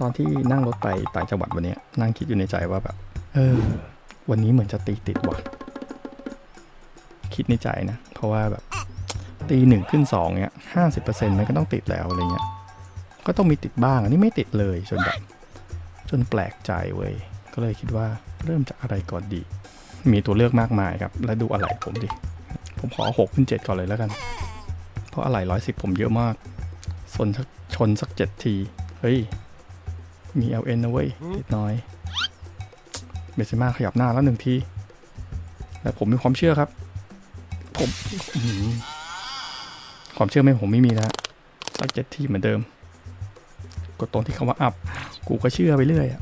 ตอนที่นั่งรถไปต่างจังหวัดวันนี้นั่งคิดอยู่ในใจว่าแบบเออ วันนี้เหมือนจะตีติดว่ะ คิดในใจนะ เพราะว่าแบบตีหนึ่งขึ้นสองเนี้ยห้าสิบเปอร์เซ็นต์มันก็ต้องติดแล้วอะไรเงี้ย ก็ต้องมีติดบ้างอันนี้ไม่ติดเลยจนแบบจนแปลกใจเว้ยก็เลยคิดว่าเริ่มจากอะไรก่อนดี มีตัวเลือกมากมายครับ และดูอะไรผมดิ ผมขอหกขึ้นเจ็ดก่อนเลยแล้วกัน เพราะอะไรร้อยสิบผมเยอะมากชนสักชนสักเจ็ดที เฮ้ย มี LN นะเว้ยนิดน้อยเบสมาขยับหน้าแล้วหนึ่งทีและผมมีความเชื่อครับ ผมอื้อหือความเชื่อไม่ผมไม่มีนะสักเจ็ดทีเหมือนเดิม กดตรงที่คำว่าอัพ กูก็เชื่อไปเรื่อยอะ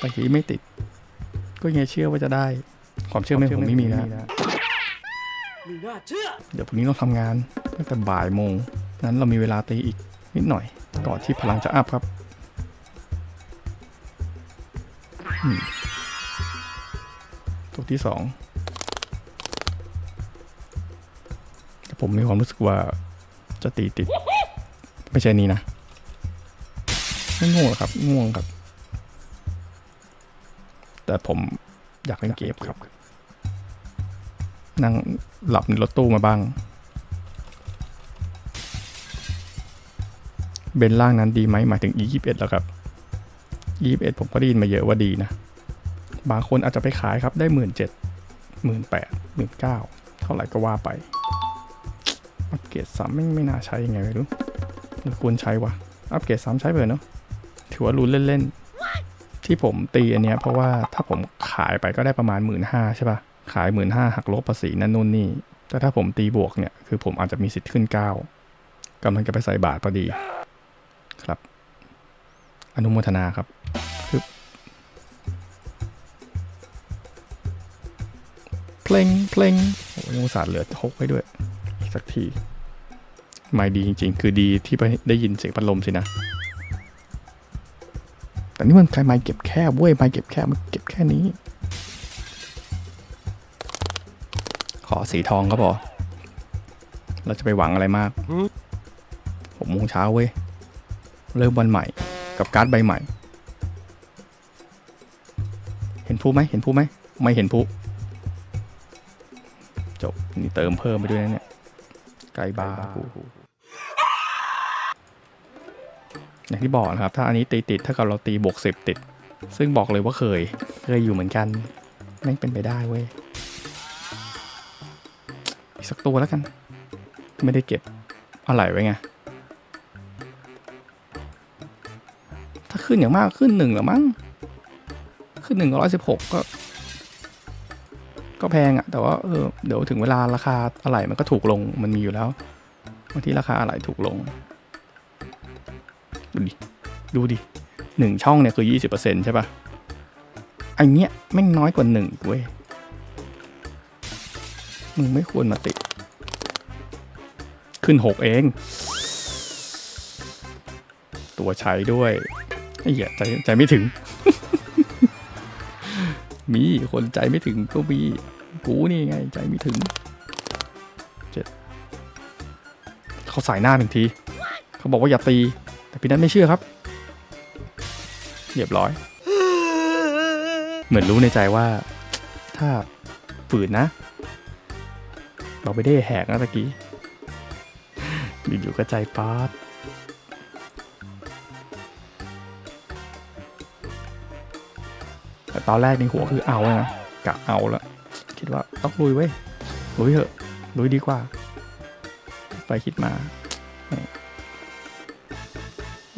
บางทีไม่ติด ก็ยังเชื่อว่าจะได้ ความเชื่อไม่ผมไม่มีนะไม่น่าเชื่อเดี๋ยวพรุ่งนี้ต้องทำงานตั้งแต่บ่ายโมง นั้นเรามีเวลาตีอีกนิดหน่อย ก่อนที่พลังจะอัพครับ ตัวที่สองแต่ผมมีความรู้สึกว่าจะตีติด ไม่ใช่นี้นะไม่ง่วงหรอกครับง่วงครับ แต่ผมอยากเล่นเกมครับ นั่งหลับในรถตู้มาบ้าง เบนล่างนั้นดีไหมหมายถึง e 2 1แล้วครับ e 2 1 ผมก็ได้ยินมาเยอะว่าดีนะ บางคนอาจจะไปขายครับได้หมื่นเจ็ดหมื่นแปดหมื่นเก้าเท่าไหร่ก็ว่าไปอัปเกรดสามไม่ไม่น่าใช้ยังไงไม่รู้มันควรใช้วะอัปเกรดสามใช้ไปเถอนาะถือว่ารู้เล่นๆ ที่ผมตีอันเนี้ยเพราะว่าถ้าผมขายไปก็ได้ประมาณหมื่นห้าใช่ปะขายหมื่นห้าหักลบภาษีนั่นนู่นนี่แต่ถ้าผมตีบวกเนี่ย คือผมอาจจะมีสิทธิ์ขึ้นเก้ากำลังจะไปใส่บาทพอดี อนุโมทนาครับคือเพลงเพลงโอ้ยยังอุตส่าห์เหลือหกไว้ด้วยอีกสักทีไม่ดีจริง ๆ คือดีที่ไปได้ยินเสียงพัดลมสินะ แต่นี่มันใครไม้เก็บแค่เว้ยไม้เก็บแค่มันเก็บแค่นี้ ขอสีทองก็พอเราจะไปหวังอะไรมากหกโมงเช้าเว้ย เริ่มวันใหม่ กับการ์ดใบใหม่ เห็นผู้ไหมเห็นผู้ไหมไม่เห็นผู้จบนี่เติมเพิ่มไปด้วยนะเนี่ยไกลบาร์กูอย่างที่บอกนะครับ ถ้าอันนี้ตีติดถ้ากับเราตีบวกสิบติด ซึ่งบอกเลยว่าเคย เคยอยู่เหมือนกันไม่งเป็นไปได้เว้ยอีกสักตัวแล้วกัน ไม่ได้เก็บอะไรไว้ไง ขึ้นอย่างมากขึ้นหนึ่งหรือมั้งขึ้นหนึ่งร้อยสิบหกก็ก็แพงอะแต่ว่าเออเดี๋ยวถึงเวลาราคาอะไหล่มันก็ถูกลงมันมีอยู่แล้วบางทีราคาอะไหล่ถูกลง ดูดิ ดูดิหนึ่งช่องเนี่ยคือยี่สิบเปอร์เซ็นต์ใช่ปะไอเนี้ยแม่น้อยกว่าหนึ่งเว้ยมึงไม่ควรมาติด ขึ้นหกเอง ตัวใช้ด้วย อ้เหี้ยใจใจไม่ถึง มีคนใจไม่ถึงก็มี กูนี่ไง ใจไม่ถึงเจ็ดเขาสายหน้าหนึ่งที เขาบอกว่าอย่าตี แต่พี่นัทไม่เชื่อครับ เรียบร้อย เหมือนรู้ในใจว่า ถ้าฝืนนะ เราไม่ได้แหกนะตะกี้อยู่ๆก็ใจป๊าด ตอนแรกในหัวคือเอาอะนะกะเอาละคิดว่าต้องลุยเว้ยลุยเถอะลุยดีกว่า ไปคิดมา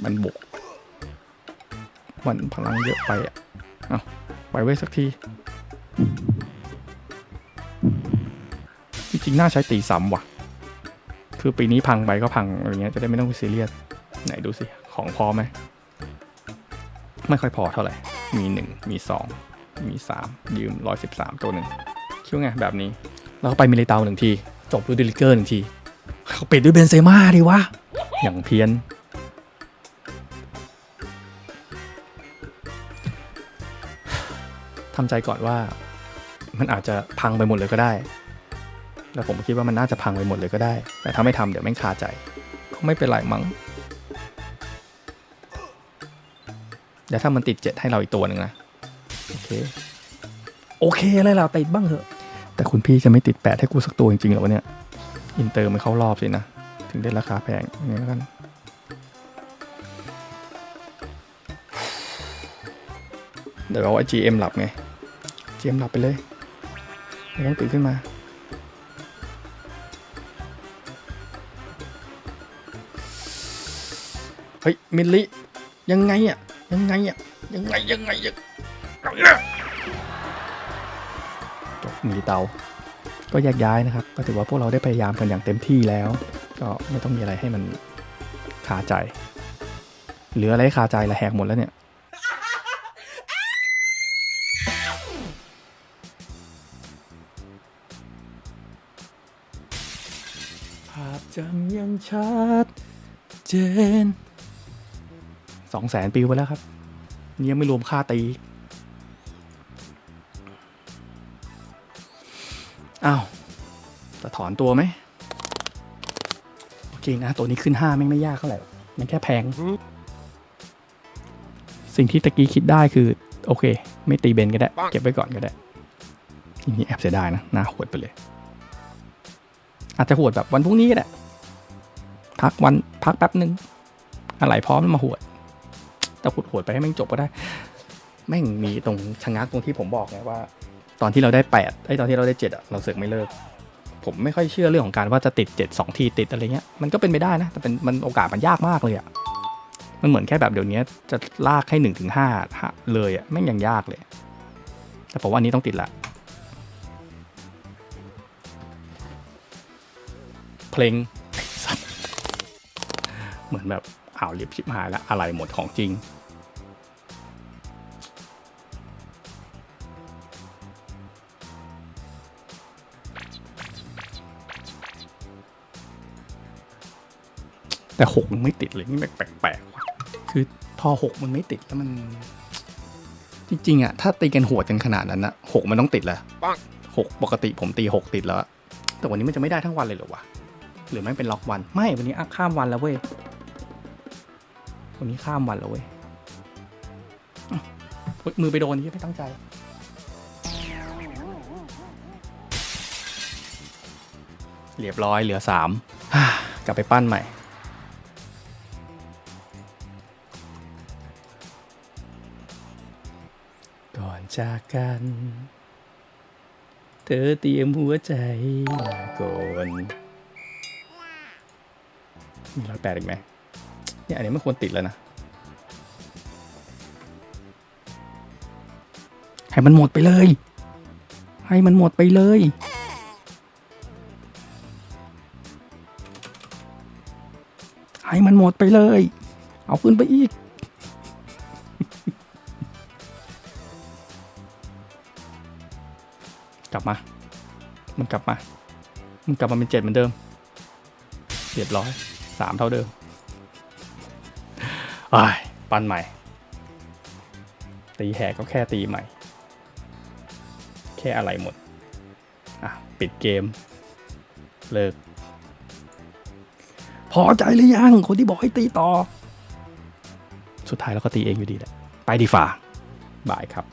มันบก มันพลังเยอะไปอะเอาไปไว้สักที จริงๆน่าใช้ตีซ้ำว่ะ คือปีนี้พังไปก็พังอะไรเงี้ยจะได้ไม่ต้องซีเรียส ไหนดูสิ ของพอไหม ไม่ค่อยพอเท่าไหร่ มีหนึ่งมีสองมีสามยืมร้อยสิบสามตัวหนึ่งคิดว่าไงแบบนี้ แล้วก็ไปมิเลเตาหนึ่งที จบด้วยดิลิเกอร์หนึ่งทีเขาปิดด้วยเบนเซม่าดิวะ อย่างเพี้ยน ทำใจก่อนว่ามันอาจจะพังไปหมดเลยก็ได้ แล้วผมคิดว่ามันน่าจะพังไปหมดเลยก็ได้ แต่ถ้าไม่ทำเดี๋ยวแม่งคาใจ ก็ไม่เป็นไรมั้ง เดี๋ยวถ้ามันติดเจ็ดให้เราอีกตัวหนึ่งนะ โอเค โอเคเลยเราติดบ้างเถอะ แต่คุณพี่จะไม่ติดแปดให้กูสักตัวจริงๆเหรอวะเนี่ย อินเตอร์มันเข้ารอบสินะ ถึงได้ราคาแพงอย่างนี้แล้วกันเดี๋ยวเอาไอ้ GM หลับไง GM หลับไปเลยไม่ต้องตื่นขึ้นมา เฮ้ย มิลลิ ยังไงอะ ยังไงอะยังไงยังไงยังจบมีเตา ก็แยกย้ายนะครับ ก็ถือว่าพวกเราได้พยายามกันอย่างเต็มที่แล้ว ก็ไม่ต้องมีอะไรให้มันคาใจ เหลืออะไรให้คาใจละแหกหมดแล้วเนี่ยภาพจำยังชัดเจน สองแสนปิวไปแล้วครับนี่ยังไม่รวมค่าตีอ้าวจะถอนตัวไหมโอเคนะ ตัวนี้ขึ้นห้าแม่งไม่ยากเท่าไหร่มันแค่แพง สิ่งที่ตะกี้คิดได้คือ โอเค ไม่ตีเบนก็ได้ เก็บไว้ก่อนก็ได้ทีนี้แอบเสียดายนะหน้าหดไปเลย อาจจะหวดแบบวันพรุ่งนี้ก็ได้พักวันพักแป๊บหนึ่งอะไรพร้อมแล้วมาหวด แต่หวดโหดไปให้แม่งจบก็ได้ แม่งมีตรงชะงักตรงที่ผมบอกไงว่า ตอนที่เราได้แปดไอ้ตอนที่เราได้เจ็ดอะเราเสือกไม่เลิก ผมไม่ค่อยเชื่อเรื่องของการว่าจะติดเจ็ดสองทีติดอะไรเงี้ยมันก็เป็นไปได้นะ แต่เป็นมันโอกาสมันยากมากเลยอะมันเหมือนแค่แบบเดี๋ยวนี้จะลากให้หนึ่งถึงห้าเลยอะแม่งยังยากเลย แต่ผมว่าอันนี้ต้องติดละเพลงเหมือนแบบ อ่าวลิบชิบหายแล้วอะไรหมดของจริง แต่หกมันไม่ติดเลยนี่แปลกๆว่ะคือพอหกมันไม่ติดแล้วมัน จริงๆอะถ้าตีกันหัวกันขนาดนั้นนะหกมันต้องติดแหละหกปกติผมตีหกติดแล้ว แต่วันนี้มันจะไม่ได้ทั้งวันเลยเหรอวะหรือไม่เป็นล็อกวัน ไม่วันนี้ข้ามวันแล้วเว้ย วันนี้ข้ามวันแล้วเว้ยอ้าวเฮ้ยมือไปโดนที่ไม่ตั้งใจ เรียบร้อยเหลือสามกลับไปปั้นใหม่ ก่อนจากกัน เธอเตรียมหัวใจมาก่อนมีร้อยแปดอีกไหม เนี่ยอันนี้ไม่ควรติดแล้วนะ ให้มันหมดไปเลย ให้มันหมดไปเลย ให้มันหมดไปเลย เอาขึ้นไปอีกกลับมา มันกลับมา มันกลับมาเป็นเจ็ดเหมือนเดิม เรียบร้อยสามเท่าเดิม ปั้นใหม่ ตีแหกก็แค่ตีใหม่ แค่อะไรหมด อะ ปิดเกม เลิก พอใจหรือยัง คนที่บอกให้ตีต่อ สุดท้ายเราก็ตีเองอยู่ดีแหละ ไปดีฝ่าบายครับ